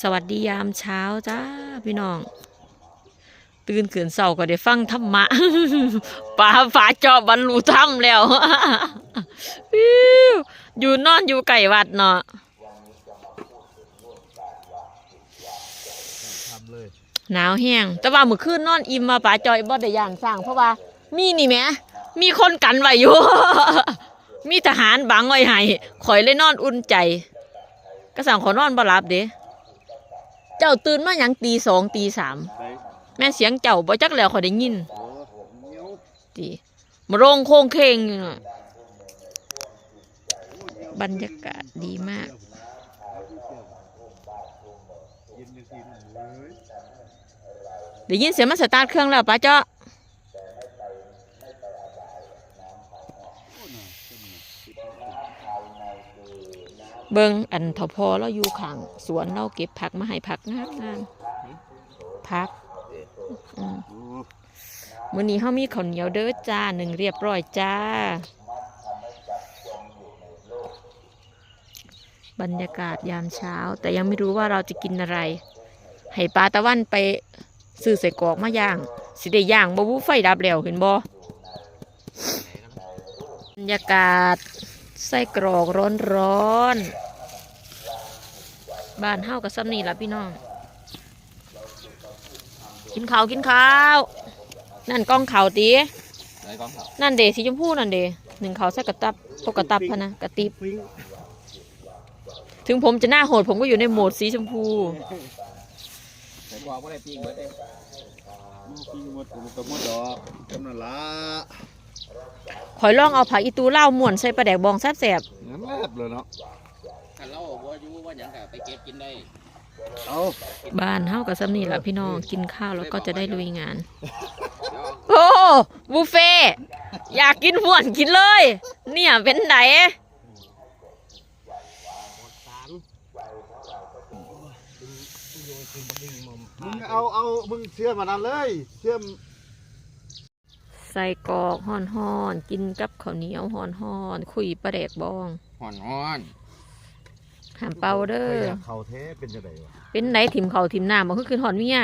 สวัสดียามเช้าจ้าพี่น้อง ตื่นเขืนเสาก็ได้ฟังธรรมะป่าฝาจาะบรรลุธรรมแล้วอยู่นอนอยู่ไก่วัดเนาะหนาวแห้งแต่ว่าเมื่อคืนนอนอิ่มมาป่าจอยบ่ได้ย่านสร้างเพราะว่า มีนี่แหมมีคนกันไว้อยู่ มีทหารบังไว้ให้ข่อยเลยนอนอุ่นใจ ก็สั่งขอนอนบ่หลับเด้ จ้าตื่นมาหยังตีสองตีสามแม่เสียงเจ้าบ่จักแล้วขอยได้ยินโอ้เหนียวตีมาโรงโคงเคงอยู่น่ะบรรยากาศดีมาก ได้ยินเสียงมันสตาร์ทเครื่องแล้วป้าเจ้า เบิงอันทพอเราอยู่ข้างสวนเราเก็บผักมาให้ผักงามงามผักมื้อนี้เฮามีข้าวเหนียวเด้อจ้าหนึ่งเรียบร้อยจ้า บรรยากาศยามเช้า แต่ยังไม่รู้ว่าเราจะกินอะไร ให้ปลาตะวันไปซื้อใส่กรอกมาย่าง สิได้ย่างบ่วูไฟดับแล้วเห็นบ่บรรยากาศ ใส่กรอกร้อนร้อนๆบ้านเฮากับซ้ำนี่ล่ะพี่น้อง กินข้าวกินข้าว นั่นกล้องข่าวตีไหนกองเขานั่นเดสีชมพูนั่นเดหนึ่งเขาวใส่กระตับพวกกระตับพะนะกระติบปิ้งถึงผมจะหน้าโหดผมก็อยู่ในโหมดสีชมพูไหนบอกว่าได้ปิ้งเบิดเลยมูปิ้งหมดกูก็หมดดอกกำนันละ ข่อยลองเอาผักอีตูเล่าวม่วนใส่ปลาแดกบองแซ่บงั้นแลบเลยเนาะคันเราบ่อยู่ว่าหยังก็ไปเก็บกินได้เอาๆบ้านเฮากับซ้ำนี่ล่ะพี่น้องกินข้าวแล้วก็จะได้ลุยงานเดี๋ยวโอ้บุฟเฟ่ต์อยากกินม่วนกินเลย เนี่ยเป็นไหนมึงเอาเอามึงเชื่อมานั่นเลย เชื่อมใส่กรอกห่อนห่อนๆกินกับข้าวเหนียวห่อนห่อนๆคุยปลาแดกบองห่อนฮ้อนหามเป่าเด้ออยากเขาเทเป็นจะไงวะเป็นไหนถิ่มเขาวถิ่มน้ำมันคือคืนหอนเมีย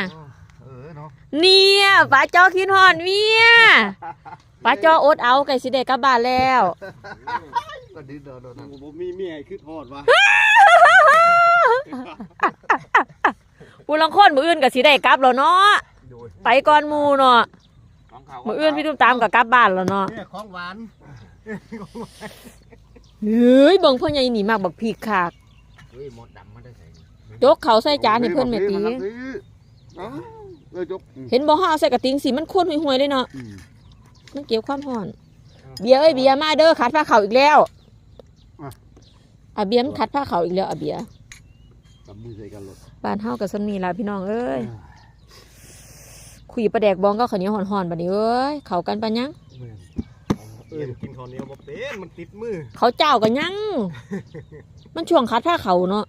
เออเนาะเนี่ยป้าจอคิดหอนเมียป้าจออดเอาไก่สิเด็กกลับบ้านแล้วก็ดิ้นเดินเดินผมมีเมียขึ้นทอดวะปูลังคนมืออื่นกับสิได้กลับแล้วเนาะโดยไปก่อนหมูเนาะของ เขามืออื่นพี่ตุ้มตามกับกลับบ้านแล้วเนาะเนี่ยของหวานเฮ้ยเบิ่งพ่อใหญ่หนีมากบักพีกขากเฮ้ยหมดดำมาได้ใส่จกเขาใส่จานให้เพื่อนแม่ตีเอ้าเลยจกเห็นบ่ห่อเอาใส่กระติงสีมันข้นห่วยๆเลยเนาะอืมมันเกี่ยวความห่อน เบียร์เอ้ยเบียร์มาเด้อขัดผ้าเขาวอีกแล้วอะเบียร์มันขัดผ้าเขาวอีกแล้วอะเบียร์กับมือใส่กันหลดบ้านเฮากับสมีล่ะพี่น้องเอ้ย คุยประแดกบองก็ข้าวเหนียวห่อนๆบัดนี้เอ้ยเข้ากันปะยังเออกินข้าวเหนียวมาเป็นมันติดมือ เขาเจ้ากันยัง มันช่วงคัดผ้าเขาเนาะ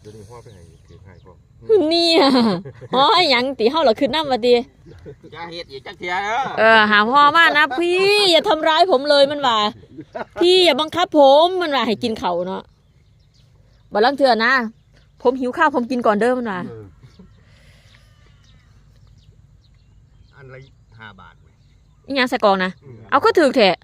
เดี๋ยวนี้พ่อไปให้ถือให้พ่อเนี่ยอ๋อหยังตีเฮาเหรอขึ้นน้ำมาดีอย่าเฮ็ดอย่าจักเทียเด้อเออหาพ่อมานะพี่ อย่าทำร้ายผมเลยมันว่าพี่อย่าบังคับผมมันว่าให้กินเขาวเนาะบัลังเถื่อนะ ผมหิวข้าวผมกินก่อนเด้อมันว่า อออันละห้าบาทไหมอีหยังใส่กรองนะ เอาก็ถือแทะ